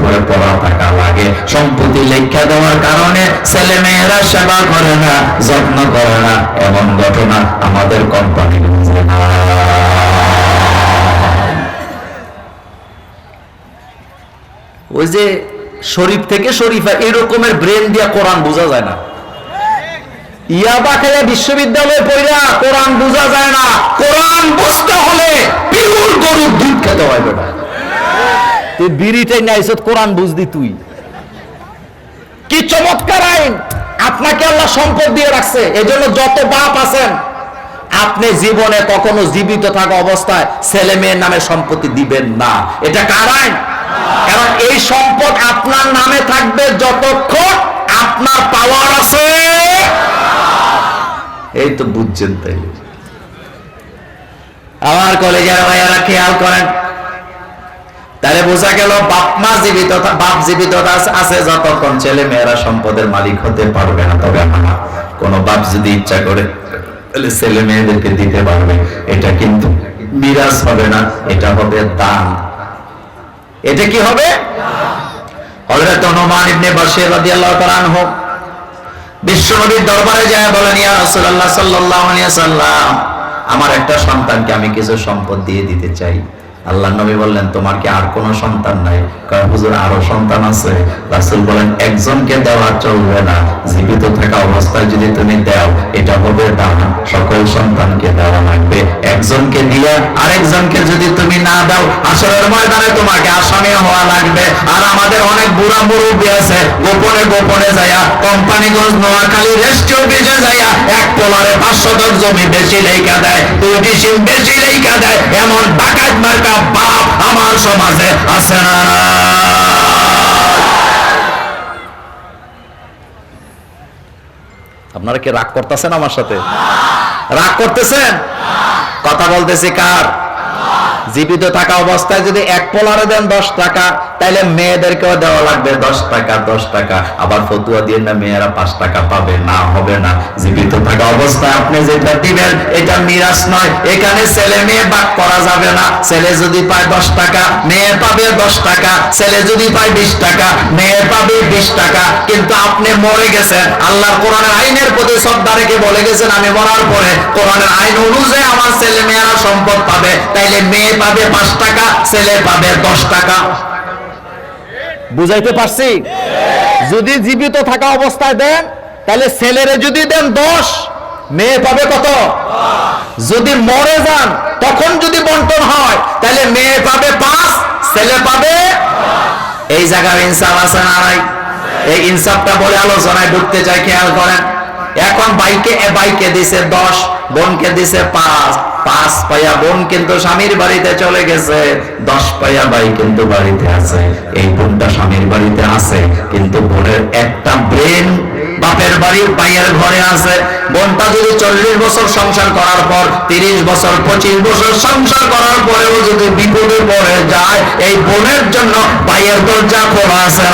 উপরে পড়া থাকা লাগে। সম্পত্তি লেখা দেওয়ার কারণে ছেলে মেয়েরা সেবা করে না, যত্ন করে না। এমন ঘটনা আমাদের ওই যে শরীফ থেকে শরীফা, এরকমের ব্রেন দিয়া কোরআন বোঝা যায় না। ইয়াবা খাইয়া বিশ্ববিদ্যালয়ে পড়া কোরআন বোঝা যায় না। কোরআন বুঝতে হলে গরুর দুধ খেতে হয় তুই বিড়িটাই কোরআন বুঝদি তুই? কি চমৎকার আইন! আপনাকে আল্লাহ সম্পদ দিয়ে রাখছে। এজন্য যত বাপ আছেন, আপনি জীবনে কখনো জীবিত থাকা অবস্থায় ছেলে মেয়ের নামে সম্পত্তি দিবেন না। এটা কার কারণ এই সম্পদ আপনার নামে থাকবে যতক্ষণ আপনার পাওয়ার আছে। এই তো বুঝছেন তাই আমার কলেজের ভাইয়ারা খেয়াল করেন তাহলে বোঝা গেল বাপ মা জীবিত বাপ জীবিত আছে যতক্ষণ ছেলে মেয়েরা সম্পদের মালিক হতে পারবে না, তবে না কোন বাপ যদি ইচ্ছা করে, তাহলে ছেলে মেয়েদেরকে দিতে পারবে। এটা কিন্তু মিরাজ হবে না, এটা হবে দান। এটা কি হবে? হযরত ইবনে বশীর রাদিয়াল্লাহু তাআলা আনহু। দরবারে যায়, বলেন, ইয়া রাসূলুল্লাহ সাল্লাল্লাহু আলাইহি ওয়াসাল্লাম, আমার একটা সন্তানকে আমি কিছু সম্পদ দিয়ে দিতে চাই। আল্লাহ নবী বললেন, তোমার কি আর কোনো সন্তান নাই? কয়, হুজুর, আরও সন্তান আছে। রাসূল বলেন, একজনকে দেওয়া চলবে না। জীবিত থাকা অবস্থায় যদি তুমি দাও, এটা হবে দান। সকল সন্তানকে দেওয়া লাগবে। একজনকে দিয়ে আরেকজনকে যদি তুমি না দাও, আসরের ময়দানে তোমাকে আসামি হওয়া লাগবে। আর আমাদের অনেক বুড়া মুরব্বী আছে, গোপনে গোপনে যায়া কোম্পানিগঞ্জ, নোয়াখালী, রেস্ট অফিসে যায়া এক পোলারে পাঁচশো দশ জমি বেশি লেখা দেয় দুটি সিম বেশি লেখা দেয়, এমন ডাকাত মার্কা বাপ আমার সমাজে আছে না? আপনারা কি রাগ করতেছেন আমার সাথে? রাগ করতেছেন? কথা বলতেছি কার? জীবিত থাকা অবস্থায় যদি এক পোলারে দেন দশ টাকা, তাইলে মেয়েদেরকেও দেওয়া লাগবে দশ টাকা দশ টাকা। আবার ফতুয়া দিয়ে না মেয়েরা পাঁচ টাকা পাবে? না, হবে না। জীবিত থাকা অবস্থায় আপনি যেটা দিবেন, এটা মিরাজ নয়। এখানে ছেলে মেয়ে ভাগ করা যাবে না। ছেলে যদি পায় দশ টাকা, মেয়ে পাবে দশ টাকা। ছেলে যদি পায় বিশ টাকা, মেয়ে পাবে বিশ টাকা। কিন্তু আপনি মরে গেছেন। আল্লাহ কোরআনের আইনের প্রতি শ্রদ্ধা রেখে বলে গেছেন, আমি মরার পরে কোরআনের আইন অনুযায়ী আমার ছেলে মেয়েরা সম্পদ পাবে। তাইলে মেয়ে পাবে পাঁচ টাকা ছেলে পাবে দশ টাকা। বুঝাইতে পারছি? যদি জীবিত থাকা অবস্থায় দেন তাহলে ছেলেরে যদি দেন দশ মেয়ে পাবে কত? যদি মরে যান তখন যদি বন্টন হয় তাহলে মেয়ে পাবে পাঁচ ছেলে পাবে এই জায়গার ইনসাফ আছে না নাই? এই ইনসাফটা বলে আলোচনায় ঢুকতে চাই খেয়াল করেন। এখন বাইকে এ বাইকে দিছে দশ বোনকে দিছে পাঁচ। পাঁচ পাইয়া বোন কিন্তু স্বামীর বাড়িতে চলে গেছে, দশ পাইয়া ভাই কিন্তু বাড়িতে আছে। এই বোনটা স্বামীর বাড়িতে আছে, কিন্তু বোনের একটা ব্রেন বাপের বাড়ির ভাইয়ের ঘরে আছে। বোনটা যদি চল্লিশ বছর সংসার করার পর, তিরিশ বছর, পঁচিশ বছর সংসার করার পরেও যদি বিপদে পড়ে যায়, এই বোনের জন্য ভাইয়ের দরজা খোলা আছে।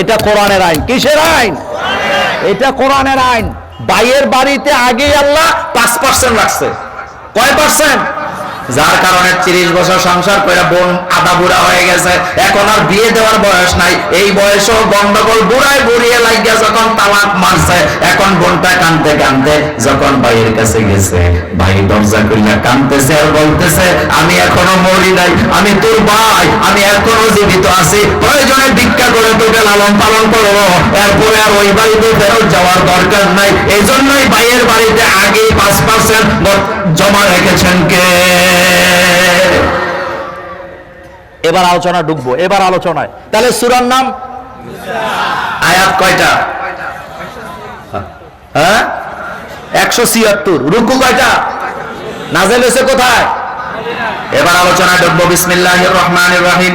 এটা কোরআনের আইন। কিসের আইন? এটা কোরআনের আইন। বাইয়ের বাড়িতে আগে আল্লাহ পাঁচ পার্সেন্ট রাখছে। কয় পার্সেন্ট যার কারণে তিরিশ বছর সংসার করে বোন আদা বুড়া হয়ে গেছে। এখন আর বিয়ে দেওয়ার বয়স নাই। এই বয়সও গন্ডগোল বুড়ায় বুড়িয়ে লাগিয়া যখন তালাক মারছে, এখন বোনটা কানতে কানতে যখন ভাইয়ের কাছে গেছে, ভাই দরজা খুললে কানতেছে আর বলতেছে, আমি এখনও মরি নাই, আমি তোর ভাই, আমি এখনও জীবিত আছি, প্রয়োজনে ভিক্ষা করে তোকে লালন পালন করব। এরপরে আর ওই বাড়িতে ফেরত যাওয়ার দরকার নাই। এই জন্যই ভাইয়ের বাড়িতে জমা রেখেছেন কে? এবার আলোচনা ঢুকবো এবার আলোচনায়। তাহলে সুরার নাম? আয়াত কয়টা? হ্যাঁ? একশো ছিয়াত্তর। রুকু কয়টা? নাজেল হয়েছে কোথায়? এবার আলোচনা ঢুকবো বিসমিল্লাহ রহমান রহিম।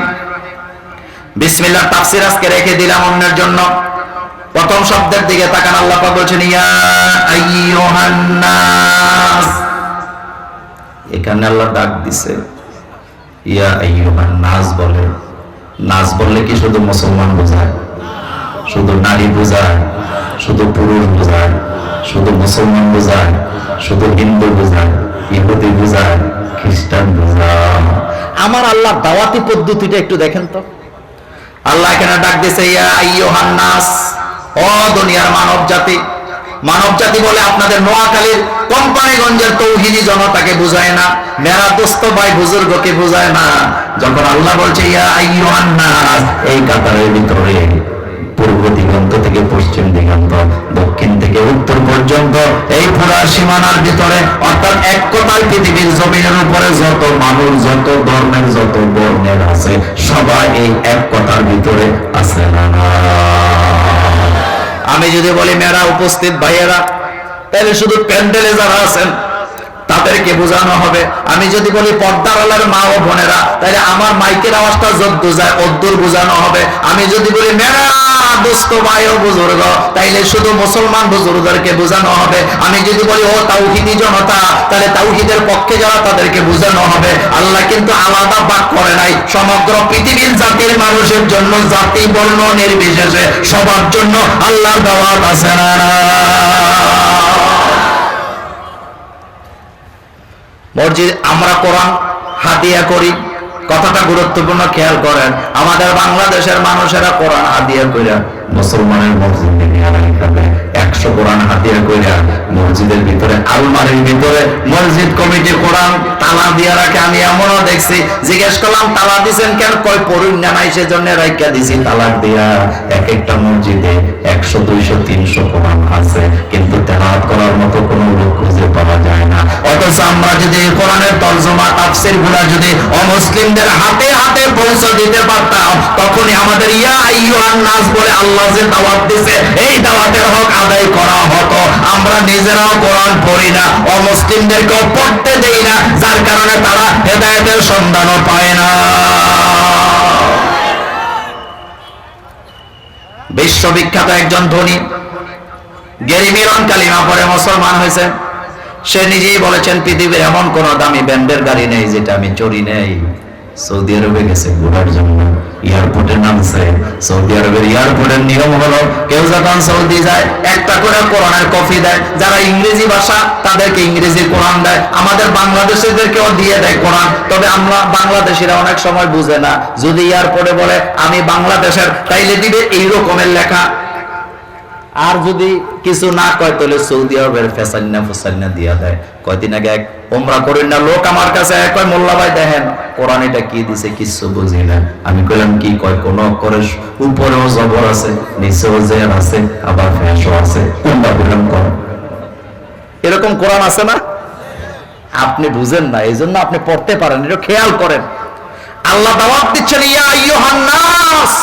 বিসমিল্লাহ তাফসির আজকে রেখে দিলাম অন্যের জন্য। প্রথম শব্দের দিকে তাকান আল্লাহ বলছেন ইয়া আইয়ুহান নাস। এখানে আল্লাহ ডাক দিছে, ইয়া আইয়ুহান বলে। নাস বললে কি শুধু মুসলমান বোঝায়? শুধু নারী বোঝায়? শুধু পুরুষ বোঝায়? শুধু মুসলমান বোঝায়? শুধু হিন্দু বোঝায়? ইহুদি বোঝায়? খ্রিস্টান বোঝায়? আমার আল্লাহ দাওয়াতি পদ্ধতিটা একটু দেখেন তো। আল্লাহ এখানে ডাক দিছে, ইয়া আইয়ুহান নাস ও দুনিয়ার মানব জাতি মানব জাতি বলে আপনাদের নোয়াখালীর কোম্পানিগঞ্জের তৌহিদি জনতাকে বুঝায় না মেরা দোস্ত ভাই বুজুর্গকে বুঝায় না। যখন আল্লাহ বলছে এই কাতারের ভিতরে পূর্ব দিগন্ত থেকে পশ্চিম দিগন্ত, দক্ষিণ থেকে উত্তর পর্যন্ত এই পুরা সীমানার ভিতরে, অর্থাৎ এক কথায় পৃথিবীর জমিনের উপরে যত মানুষ, যত ধর্মের, যত বর্ণের আছে, সবাই এই এক কথার ভিতরে আছে না। আমি যদি বলি মেয়েরা উপস্থিত ভাইয়েরা তাহলে শুধু প্যান্ডেলে যারা আছেন তাদেরকে বোঝানো হবে। আমি যদি বলি পর্দার আলার মা ও বোনেরা, তাহলে আমার মাইকের আওয়াজটা যদ্দু যায়, অদ্দুর বোঝানো হবে। আমি যদি বলি মেরা দোস্ত, ভাই ও বুজুর্গ, তাইলে শুধু মুসলমান বুজুর্গদেরকে বোঝানো হবে। আমি যদি বলি, ও তাওহিদি জনতা, তাহলে তাওহিদের পক্ষে যারা তাদেরকে বোঝানো হবে, আল্লাহ কিন্তু আলাদা বাক করে নাই। সমগ্র পৃথিবীর জাতির মানুষের জন্য জাতি বর্ণ নির্বিশেষে, সবার জন্য আল্লাহর দাওয়াত আছে না? মসজিদ, আমরা কোরআন হাদিয়া করি। কথাটা গুরুত্বপূর্ণ, খেয়াল করেন। আমাদের বাংলাদেশের মানুষেরা কোরআন হাদিয়া কইরা মুসলমানের মসজিদ একশো কোরআন হাদিয়া কইরা মসজিদের ভিতরে আলমারির ভিতরে মসজিদ কমিটি কোরআন তালা দিয়া রাখে। আমি এমনও দেখছি, জিজ্ঞেস করলাম, তালা দিছেন কেন? কয়, পড়ুন না নাই, সেজন্য রাইকা দিছি তালাক দিয়া। এক একটা মসজিদে একশো, দুইশো, তিনশো কোরআন আছে, কিন্তু তেলাওয়াত করার মতো কোনো লোক খুঁজে পাওয়া যায় না। অথচ আমরা যদি কোরআনের তর্জমা তাফসিরগুলা যদি অমুসলিমদের হাতে হাতে পৌঁছে দিতে পারতাম, তখনই আমাদের ইয়া আইয়ুহান নাস বলে আল্লাহ যে দাওয়াত দিছে, এই দাওয়াতের হক আদায় করা হতো। আমরা নিজেরাও কোরআন পড়ি না, অমুসলিমদেরকেও পড়তে দেই না, যার কারণে তারা হেদায়েতের সন্ধানও পায় না। বিশ্ববিখ্যাত একজন ধনী গেরিমিরন কালিমা পরে মুসলমান হয়েছে। সে নিজেই বলেছেন, পৃথিবীর এমন কোন দামি ব্যান্ডের গাড়ি নেই যেটা আমি চড়ি নেই। সৌদি আরবে গেছে ঘোরার জন্য। এয়ারপোর্টে নামছে সৌদি আরবের এয়ারপোর্টের নিয়ম হলো, কেউ যখন সৌদি যায়, একটা করে কোরআনের কফি দেয়, যারা ইংরেজি ভাষা তাদেরকে ইংরেজি কোরআন দেয়, আমাদের বাংলাদেশিদেরকেও দিয়ে দেয় কোরআন। তবে আমরা বাংলাদেশিরা অনেক সময় বুঝে না। যদি এয়ারপোর্টে বলে, আমি বাংলাদেশের তাইলে দিবে এই রকমের লেখা। আর যদি কিছু না কয়, তাহলে সৌদি আরবের ফেসান্না ফুসান্না দিয়া দেয়। কয়দিন আগে এক ওমরা করেন না, লোক আমার কাছে এক কয়, মোল্লা ভাই দেখেন, কোরআন এটা কি দিছে কিছু বুঝি না। আমি কইলাম, কি কয়, কোন অক্ষরের উপরেও জবর আছে, নিচেও জের আছে, আবার ফেসও আছে, কোনটা বললাম কর এরকম কোরআন আছে না? আপনি বুঝেন না এই জন্য আপনি পড়তে পারেন, এটা খেয়াল করেন। আল্লাহ দাওয়াত দিচ্ছেন, ইয়া আইয়ুহান নাস!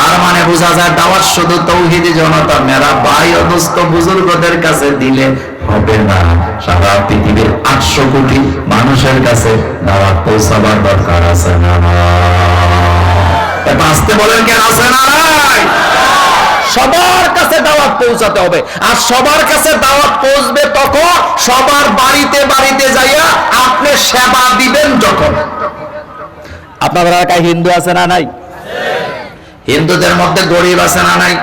তার মানে বোঝা যায় দাওয়াত শুধু তৌহিদি জনতা মেরা ভাই ও দোস্ত বুজুর্গদের কাছে দিলে হবে না। সারা পৃথিবীর আটশো কোটি মানুষের কাছে দাওয়াত পৌঁছাবার দরকার আছে না বাঁচতে বলেন কেন আছে না সবার কাছে দাওয়াত পৌঁছাতে হবে। আর সবার কাছে দাওয়াত পৌঁছবে তখন সবার বাড়িতে বাড়িতে যাইয়া আপনি সেবা দিবেন যখন। এলাকায় হিন্দু আছে না নাই? হিন্দুদের মধ্যে গরিব আছে না নাই?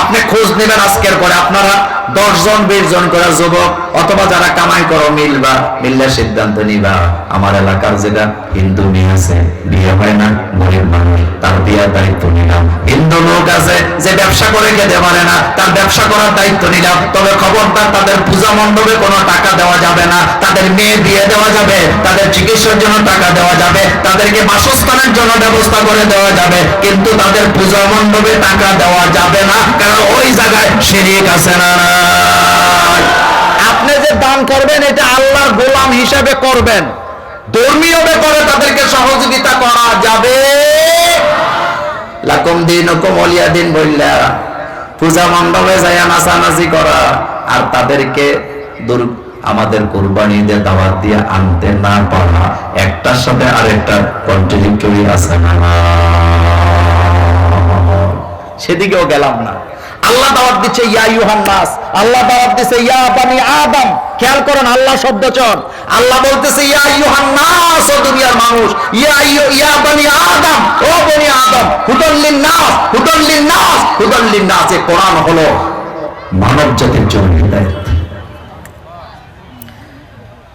আপনি খোঁজ নেবেন আজকের পরে। আপনারা দশ জন বিশ জন করে যুবক, অথবা যারা কামাই করো, মিলবা, মিললে সিদ্ধান্ত নিবা। আমার এলাকার যেটা হিন্দু মেয়ে আছে, বিয়ে হয় না, গরিব মানুষ, তার বিয়ার দায়িত্ব নিলাম। হিন্দু লোক আছে, যে ব্যবসা করে খেতে পারে না, তার ব্যবসা করার দায়িত্ব নিলাম। তবে খবরদার, তাদের পূজা মণ্ডপে কোনো টাকা দেওয়া যাবে না। তাদের মেয়ে বিয়ে দেওয়া যাবে, তাদের চিকিৎসার জন্য টাকা দেওয়া যাবে, তাদেরকে বাসস্থানের জন্য ব্যবস্থা করে দেওয়া যাবে, কিন্তু তাদের পূজা মণ্ডপে টাকা দেওয়া যাবে না, কারণ ওই জায়গায় শিরিক আছে না? আপনি যে দান করবেন, এটা আল্লাহর গোলাম হিসাবে করবেন। ধর্মীয় ব্যাপারে তাদেরকে সহযোগিতা করা যাবে। লাকুম দিন দিন বললা পূজা মণ্ডপে যায় নাচানাচি করা। আর তাদেরকে আমাদের কোরবানি দিয়ে দিয়ে আনতে না পারা। একটার সাথে আরেকটা কন্ট্রাডিক্টরি আছে না? সেদিকেও গেলাম না। আল্লাহ দাওয়াত দিচ্ছে, ইয়া ইউহান নাস। আল্লাহ দাওয়াত দিচ্ছে, ইয়া বানি আদম। খেয়াল করেন, আল্লাহ শব্দ চন আল্লাহ বলতেছে, ইয়া ইউহান নাস, ও দুনিয়ার মানুষ। ইয়া ইয়ু বানি আদম, ও বনি আদম। হুদাল্লিন নাস হুদাল্লিন নাস হুদাল্লিন নাস। এ কোরআন হলো মানব জাতির জন্য হৃদায়ত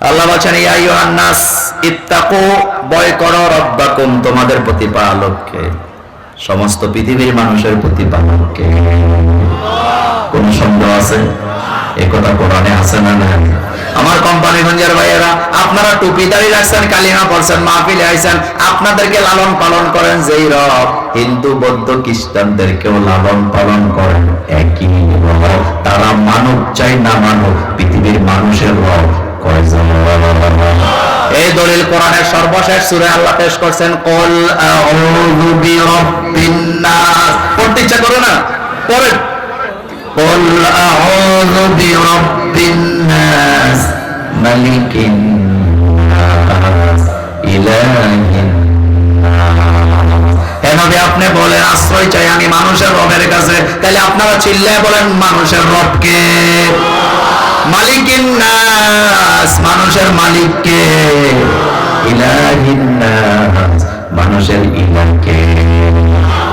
আল্লাহ বলছেন, ইয়া আইয়ুহান নাস, ইত্তাকু, ভয় করো রব্বাকুম তোমাদের প্রতিপালককে। সমস্ত পৃথিবীর মানুষের প্রতিপালককে কোন সন্দেহ আছে? এ কথা কোরআনে আছে না নাই? আমার কোম্পানিগঞ্জের ভাইয়েরা, আপনারা টুপি দাড়ি রাখছেন, কালিমা পড়ছেন, মাহফিলে আইছেন, আপনাদেরকে লালন পালন করেন যেই রব। হিন্দু, বৌদ্ধ, খ্রিস্টানদেরকেও লালন পালন করেন একই রব। তারা মানব চাই না মানব, পৃথিবীর মানুষের রব। এই দলিল কোরআনের সর্বশেষ সুরে আল্লাহ পেশ করছেন, কল আউযু পড়তে ইচ্ছা না? পড়ে কল আউযু মালিকিন নাস, ইলাহিন এভাবে আপনি বলেন, আশ্রয় চাই আমি মানুষের রবের কাছে। তাহলে আপনারা চিল্লায় বলেন, মানুষের রবকে। মালিকিন নাস। মানুষের নাস মানুষের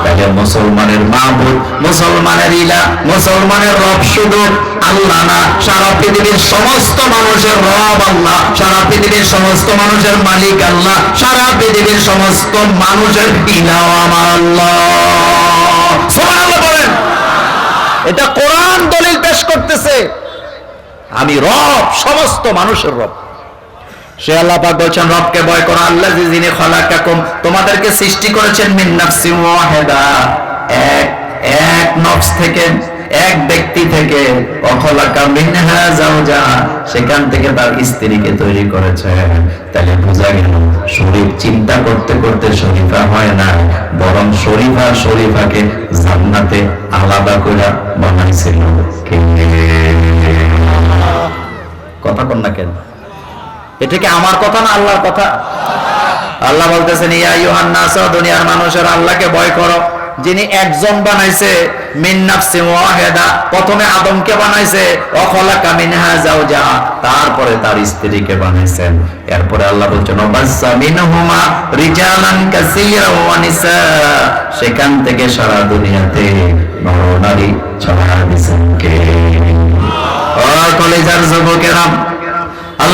তাহলে মুসলমানের মাহবুব, মুসলমানের ইলা, মুসলমানের রব শুধু আল্লাহ না, সারা পৃথিবীর সমস্ত মানুষের রব আল্লাহ, সারা পৃথিবীর সমস্ত মানুষের মালিক আল্লাহ, সারা পৃথিবীর সমস্ত মানুষের ইলাও আমার আল্লাহ। এটা কোরআন দলিল পেশ করতেছে। আমি রব, সমস্ত মানুষের রব। সে আল্লাহ পাক বলছেন, রবকে ভয় করো, আল্লাহ যিনি খলাকাকুম, তোমাদেরকে সৃষ্টি করেছেন মিন নাফসিন ওয়াহিদা। এক এক নফস থেকে, এক ব্যক্তি থেকে, অখলাকা মিনহা জাওজা সেখান থেকে তার স্ত্রীকে তৈরি করেছে। তাহলে বোঝা গেল শরীর চিন্তা করতে করতে শরীফা হয় না, বরং শরীফা শরীফাকে জান্নাতে আলাদা করে বানাইছিল। কে? কথা কন না কেন? এটা কি আমার কথা না আল্লাহর কথা? আল্লাহ বলতেছেন, ইয়া ইউহান নাস দুনিয়ার মানুষের, আল্লাহকে ভয় করো। যিনি একজন বানাইছে, মিন নাফসি ওয়াহিদা, প্রথমে আদমকে বানাইছে, অখলাকা মিনহা জাওজা তারপরে তার স্ত্রীকে বানাইছেন। এরপরে আল্লাহ বলছেন ওয়াবাসসা মিনহুমা রিজালান কাসীরা ওয়া নিসা সেখান থেকে সারা দুনিয়াতে নর নারী ছড়া দিয়েছেন কে? ও কলেজার যুবকেরা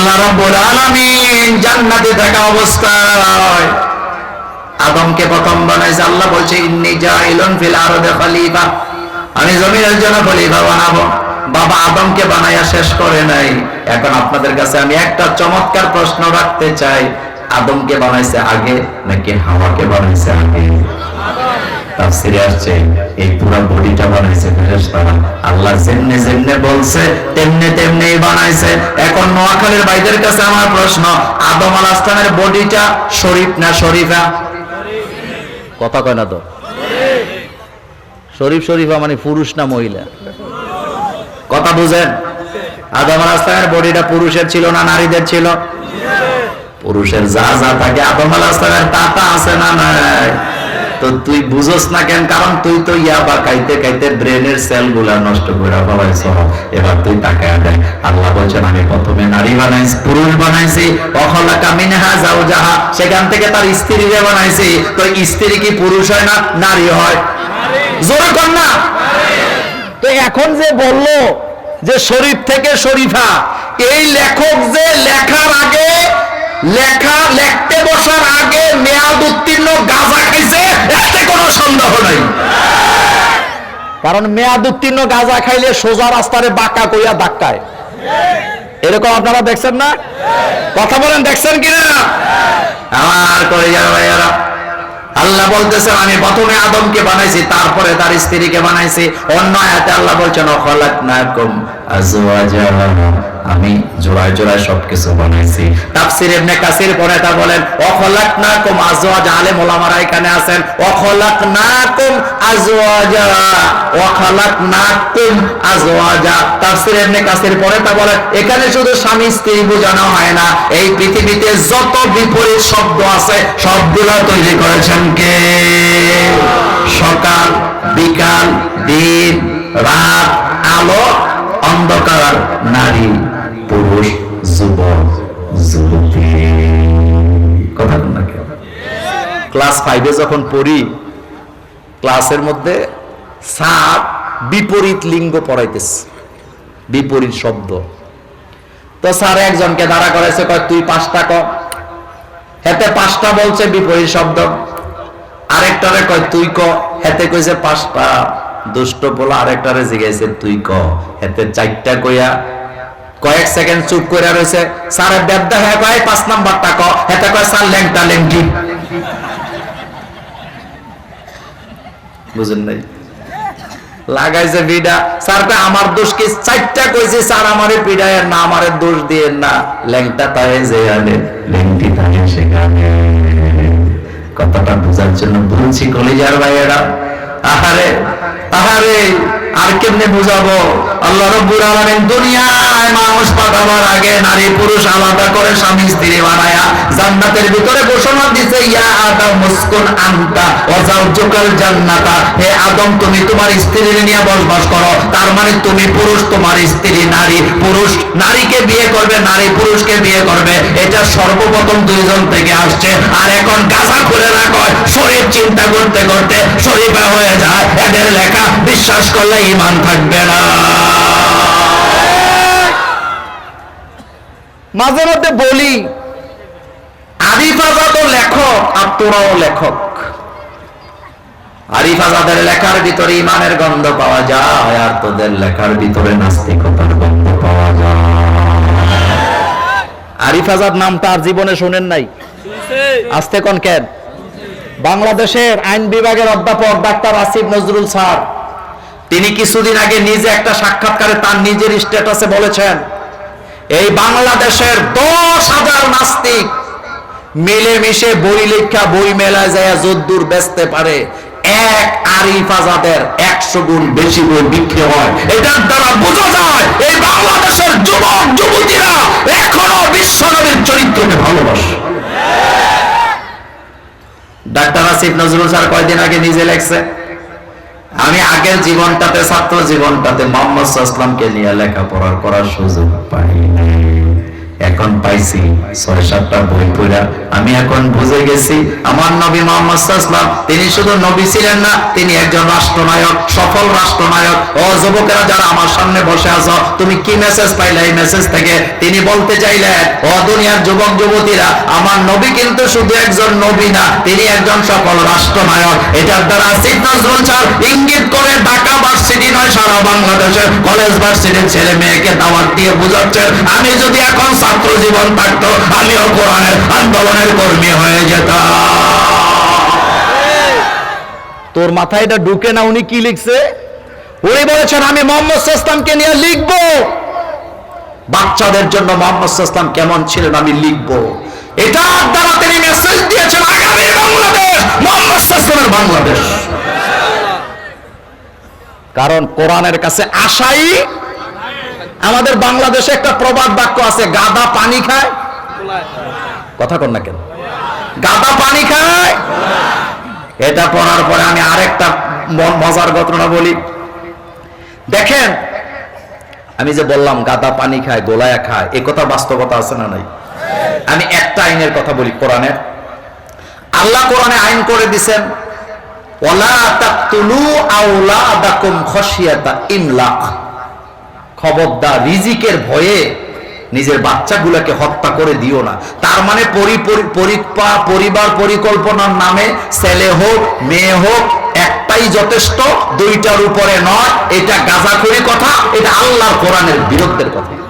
আল্লাহ রাব্বুল আলামিন জান্নাতে থাকা অবস্থায় আদমকে প্রথম বানাইছে। আল্লাহ বলছে, ইন্নী জাইলুন ফিল আরদি খলিফা। আমি জমিনের জন্য খলিফা বানাবো। বাবা আদমকে বানাইয়া শেষ করে নাই। এখন আপনাদের কাছে আমি একটা চমৎকার প্রশ্ন রাখতে চাই। আদমকে বানাইছে আগে নাকি হাওয়াকে বানাইছে আগে? তাফসিরে আসছে এই পুরো বডিটা বানাইছে ফেরেশতারা আল্লাহ যেমনে যেমনে বলছে তেমনে তেমনি বানাইছে। এখন নোয়াখালীর ভাইদের কাছে আমার প্রশ্ন আদম বডিটা শরীফ না শরীফা? কথা কয় না তো? শরীফ শরীফা মানে পুরুষ না মহিলা? কথা বুঝেন? আদম আল আসলামের বডিটা পুরুষের ছিল না নারীদের ছিল? পুরুষের যা যা থাকে আদম আল আসলামের তা তা আছে না নাই? তো তুই বুঝোস না কেন? কারণ তুই তো ইয়াবা ব্রেনের নষ্ট এবার তুই দেখ। আল্লাহ বলছেন, আমি প্রথমে নারী বানাইছি, পুরুষ বানাইছি। মিনহা জাওজাহা সেখান থেকে তার স্ত্রীরে বানাইছি। তো স্ত্রী কি পুরুষ হয় না নারী হয়? কর না। তো এখন যে বলল যে শরীফ থেকে শরীফা, এই লেখক যে লেখার আগে লেখা লেখতে বসার আগে মেয়াদ উত্তীর্ণ গাঁজা খাইছে, এতে কোনো সন্দেহ নাই। কারণ মেয়াদ উত্তীর্ণ গাঁজা খাইলে সোজা রাস্তারে বাঁকা কইয়া ধাক্কায়। এরকম আপনারা দেখছেন না? কথা বলেন, দেখছেন কিনা? আমার করে ভাইয়ারা, আল্লাহ বলতেছেন আমি প্রথমে আদমকে বানাইছি, তারপরে তার স্ত্রীকে বানাইছি। অন্য আয়াতে আল্লাহ বলছেন অখলাক নাকুম আজওয়াজা আমি জোড়ায় জোড়ায় সবকিছু বানাইছি। তাফসির ইবনে কাসির পরে তা বলেন অখলাক নাকুম আজওয়াজা আলেম ওলামারা এখানে আছেন অখলাক নাকুম আজওয়াজা অখলাক নাকুম আজওয়াজা তাফসির ইবনে কাসির পরে তা বলেন, এখানে শুধু স্বামী স্ত্রী বোঝানো হয় না, এই পৃথিবীতে যত বিপরীত শব্দ আছে, সবগুলো তৈরি করেছেন কে? সকাল, বিকাল, দিন, রাত, আলো, অন্ধকার, নারী। পুরুষ যুবক কথা না কেউ ক্লাস ফাইভে যখন পড়ি ক্লাসের মধ্যে বিপরীত লিঙ্গ পড়াইতেছে। বিপরীত শব্দ। তো স্যার একজনকে দাঁড়া করেছে কয়, তুই পাঁচটা ক। হেতে পাঁচটা বলছে, বিপরীত শব্দ। আরেকটারে কয়, তুই ক। হেতে কইছে, পাঁচটা। দুষ্ট বলা আরেকটারে জিগাইছে, তুই ক। হেতে চারটা কইয়া কয়েক সেকেন্ড চুপ করে রয়েছে। স্যার বেদ্যা হ্যাঁ কয়? পাঁচ নাম্বারটা ক। হেতে কয়, স্যার, ল্যাংটা, ল্যাংটি। বুঝেন নাই? লাগাইছে বিডা। স্যার আমার দোষ কি? চারটা কইছে, স্যার, আমারে পিডায় না, আমারে দোষ দিয়ে না। ল্যাংটা তাই যে আনে। ল্যাংটি তাই সেখানে কথাটা বোঝার জন্য বলছি কলিজার ভাইয়েরা। আহারে আহারে। আর কেমনে বুঝাবো? আল্লাহ রব্বুল আলামিন দুনিয়ায় মানুষ পাঠাবার আগে নারী পুরুষ আলাদা করে স্বামী স্ত্রী বানায়া জান্নাতের ভিতরে ঘোষণা দিছে, ইয়া আদম মুসকুন আনতা ওয়া যাওজুকাল জান্নাতা। হে আদম, তুমি তোমার স্ত্রীর নিয়ে বসবাস করো। তার মানে তুমি পুরুষ, তোমার স্ত্রী নারী। পুরুষ নারীকে বিয়ে করবে, নারী পুরুষকে বিয়ে করবে। এটা সর্বপ্রথম দুইজন থেকে আসছে। আর এখন গাছা খুলে রাখো। শরীর চিন্তা করতে করতে শরীফা হয়ে যায়। এদের লেখা, বিশ্বাস করলে ইমান থাকবে না। মাঝে মধ্যে বলি আরিফ আজাদ লেখক আর তোরাও লেখক। আরিফ আজাদের লেখার ভিতরে ইমানের গন্ধ পাওয়া যায় আর তোদের লেখার ভিতরে নাস্তিকতার গন্ধ পাওয়া যায়। আরিফ আজাদ জীবনে শোনেন নাই। আসতে কোন কেন? বাংলাদেশের আইন বিভাগের অধ্যাপক ডাক্তার আসিফ নজরুল স্যার তিনি কিছুদিন আগে নিজে একটা সাক্ষাৎকারে তার নিজের স্ট্যাটাসে বলেছেন, এই বাংলাদেশের দশ হাজার নাস্তিক মিলেমিশে বই লেখা বই মেলায় যায় যদ্দূর বেচতে পারে। এক আরিফ আজাদের একশো গুণ বেশি বই বিক্রি হয়। এটার দ্বারা বোঝা যায়, এই বাংলাদেশের যুবক, যুবতীরা এখনও বিশ্বনবীর চরিত্রকে ভালোবাসে। ডাক্তার আসিফ নজরুল স্যার কয়দিন আগে নিজে লেখছে? আমি আগের জীবনটাতে ছাত্র জীবনটাতে মোহাম্মদ ইসলামকে নিয়ে লেখাপড়া করার সুযোগ পাই নাই। এখন পাইছি। ছয়, সাতটা বই পড়া। আমি এখন বুঝে গেছি, আমার নবী মোহাম্মদ তিনি শুধু নবী ছিলেন না, তিনি একজন রাষ্ট্রনায়ক, সফল রাষ্ট্রনায়ক। ও যুবকেরা যারা আমার সামনে বসে আছো, তুমি কি মেসেজ পাইলে এই মেসেজ থেকে? তিনি বলতে চাইলেন, ও দুনিয়ার যুবক, যুবতীরা, আমার নবী কিন্তু শুধু একজন নবী না, তিনি একজন সফল রাষ্ট্রনায়ক। এটার দ্বারা আসিফ নজরুল ইঙ্গিত করে, ঢাকা ভার্সিটি নয়, সারা বাংলাদেশের কলেজ ভার্সিটির ছেলে মেয়েকে দাওয়াত দিয়ে বুঝাচ্ছেন, আমি যদি এখন ছাত্র জীবন থাকতো আমিও কোরআনের আন্দোলনের কর্মী হয়ে যেতাম। তোর মাথায় এটা ঢুকে না, উনি কি লিখছে? উনি বলেছেন, আমি মোহাম্মদ ইসলামকে নিয়ে লিখব। বাচ্চাদের জন্য মোহাম্মদ ইসলাম কেমন ছিলেন, আমি লিখব। দ্বারা তিনি মেসেজ দিয়েছেন, আগামী বাংলাদেশ, মোহাম্মদ ইসলামের বাংলাদেশ। কারণ কোরআনের কাছে আশাই আমাদের বাংলাদেশে একটা প্রবাদ বাক্য আছে গাদা পানি খায়। কথা কর না কেন? গাদা পানি খায়। এটা পড়ার পরে আমি আরেকটা মজার ঘটনা বলি। দেখেন, আমি যে বললাম গাদা পানি খায় গোলায়া খায়, এ কথা বাস্তবতা আছে না নাই? আমি একটা আইনের কথা বলি, কোরআনের। আল্লাহ কোরআনে আইন করে দিছেন ওয়ালা তাকতুলু আওলাদাকুম খশিয়াতা ইমলাক। খবরদার রিজিকের ভয়ে নিজের বাচ্চাগুলোকে হত্যা করে দিও না। তার মানে পরি- পরি- পরি- পরিবার পরিকল্পনার নামে ছেলে হোক, মেয়ে হোক, একটাই যথেষ্ট, দুইটার উপরে নয়। এটা গাজাখুরি কথা, এটা আল্লাহর কোরআনের বিরুদ্ধের কথা।